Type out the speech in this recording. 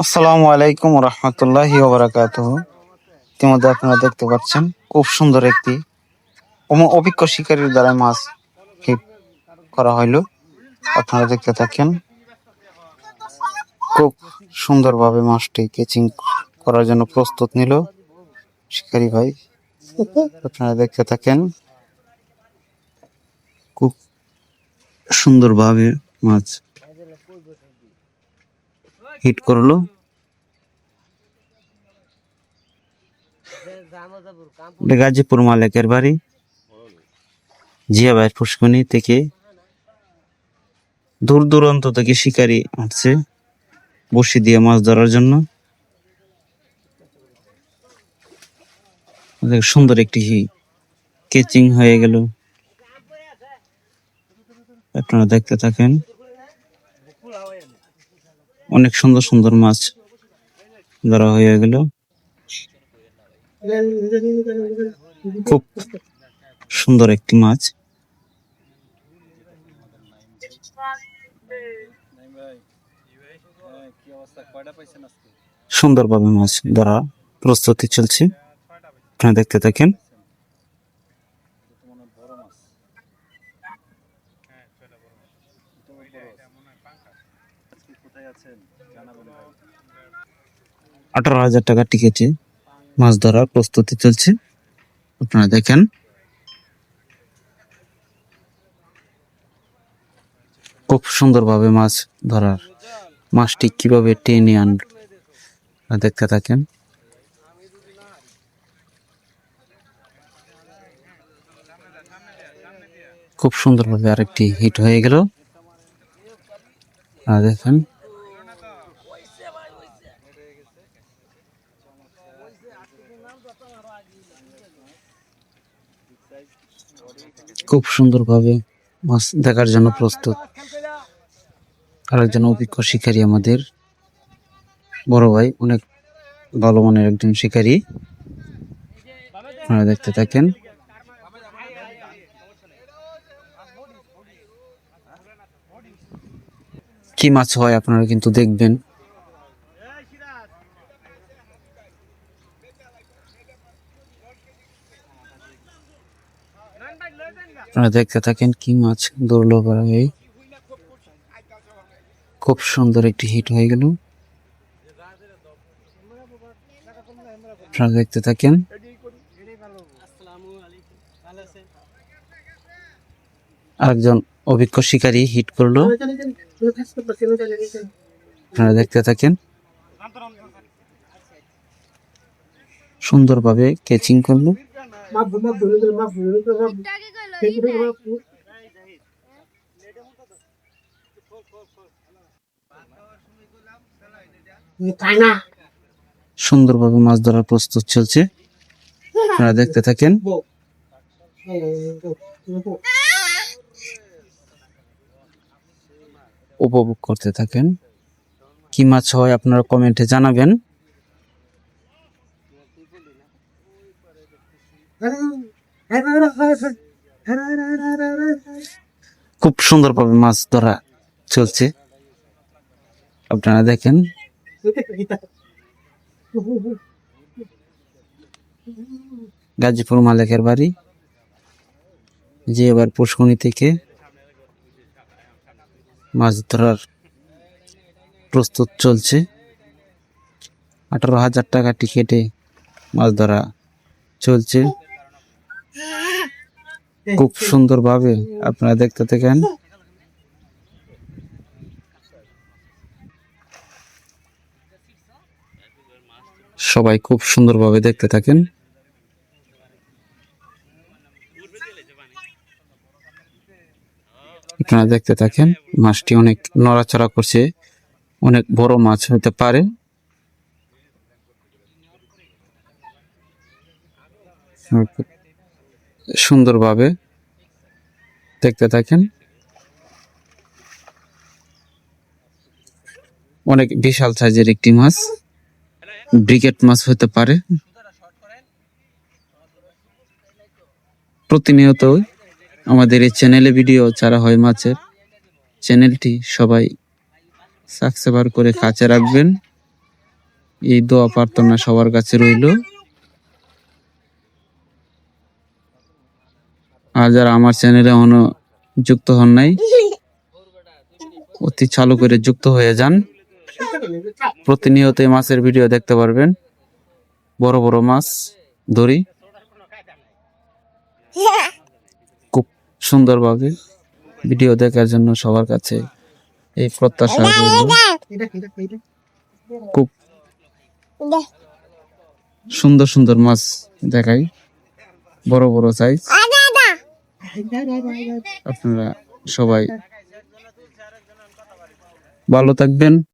আসসালামু আলাইকুম রহমতুল্লাহি ওবরাকাত ইতিমধ্যে আপনারা দেখতে পাচ্ছেন খুব সুন্দর একটি অভিজ্ঞ শিকারীর দ্বারা মাছ হিট করা হইল। আপনারা দেখতে থাকেন খুব সুন্দরভাবে মাছটি কেচিং করার জন্য প্রস্তুত নিল শিকারী ভাই। আপনারা দেখতে থাকেন খুব সুন্দরভাবে মাছ হিট করল। গাজীপুর মালিকের বাড়ি। জিয়া ভাই পুষ্কনি থেকে দূর দূরান্ত থেকে শিকারী আসছে বসি দিয়ে মাছ ধরার জন্য। সুন্দর একটি কেচিং হয়ে গেল। আপনারা দেখতে থাকেন। অনেক সুন্দর সুন্দর মাছ ধরা হয়ে গেল। খুব সুন্দর একটি মাছ। সুন্দরভাবে মাছ ধরা প্রস্তুতি চলছে। আপনারা দেখতে থাকেন। আঠারো হাজার টাকা টিকেটে মাছ ধরার প্রস্তুতি চলছে। আপনারা দেখেন। খুব সুন্দরভাবে মাছ ধরার মাছটি কীভাবে টেনে আন দেখতে থাকেন। খুব সুন্দরভাবে আরেকটি হিট হয়ে গেল। আপনারা দেখেন। খুব সুন্দরভাবে মাছ দেখার জন্য প্রস্তুত। আরেকজন অভিজ্ঞ শিকারী আমাদের। বড় ভাই, অনেক ভালো মানের একজন শিকারী। আপনারা দেখতে থাকেন। কি মাছ হয় আপনারা কিন্তু দেখবেন। আপনারা দেখতে থাকেন কি মাছ দুর্লভ এই। খুব সুন্দর একটি হিট হয়ে গেল। আপনারা দেখতে থাকেন। আরেকজন অভিজ্ঞ শিকারী হিট করল। আপনারা দেখতে থাকেন। সুন্দরভাবে কেচিং করল। সুন্দরভাবে মাছ ধরার প্রস্তুত চলছে। আপনারা দেখতে থাকেন। উপভোগ করতে থাকেন। কি মাছ হয় আপনারা কমেন্টে জানাবেন। খুব সুন্দরভাবে মাছ ধরা চলছে। আপনারা দেখেন। গাজীপুর মালিকের বাড়ি। যে এবার পুষ্কনি থেকে মাছ ধরার প্রস্তুত চলছে। আঠারো হাজার টাকা টিকেটে মাছ ধরা চলছে। খুব সুন্দরভাবে আপনারা দেখতে থাকেন। সবাই খুব সুন্দরভাবে দেখতে থাকেন। আপনারা দেখতে থাকেন, মাছটি অনেক নড়াচড়া করছে, অনেক বড় মাছ হতে পারে। সুন্দরভাবে দেখতে থাকেন। অনেক বিশাল সাইজের একটি মাছ, ব্রিগেড মাছ হতে পারে। প্রতিনিয়ত আমাদের এই চ্যানেলে ভিডিও ছাড়া হয় মাছের। চ্যানেলটি সবাই সাবস্ক্রাইব করে কাছে রাখবেন। এই দোয়া প্রার্থনা সবার কাছে রইল। আর যারা আমার চ্যানেলে এখনও যুক্ত হন নাই, অতি চালু করে যুক্ত হয়ে যান। প্রতিনিয়ত মাছের ভিডিও দেখতে পারবেন। বড় বড় মাছ ধরি সুন্দরভাবে ভিডিও দেখার জন্য সবার কাছে এই প্রত্যাশা খুব সুন্দর সুন্দর মাছ দেখাই। বড় বড় সাইজ আপনারা সবাই ভালো থাকবেন।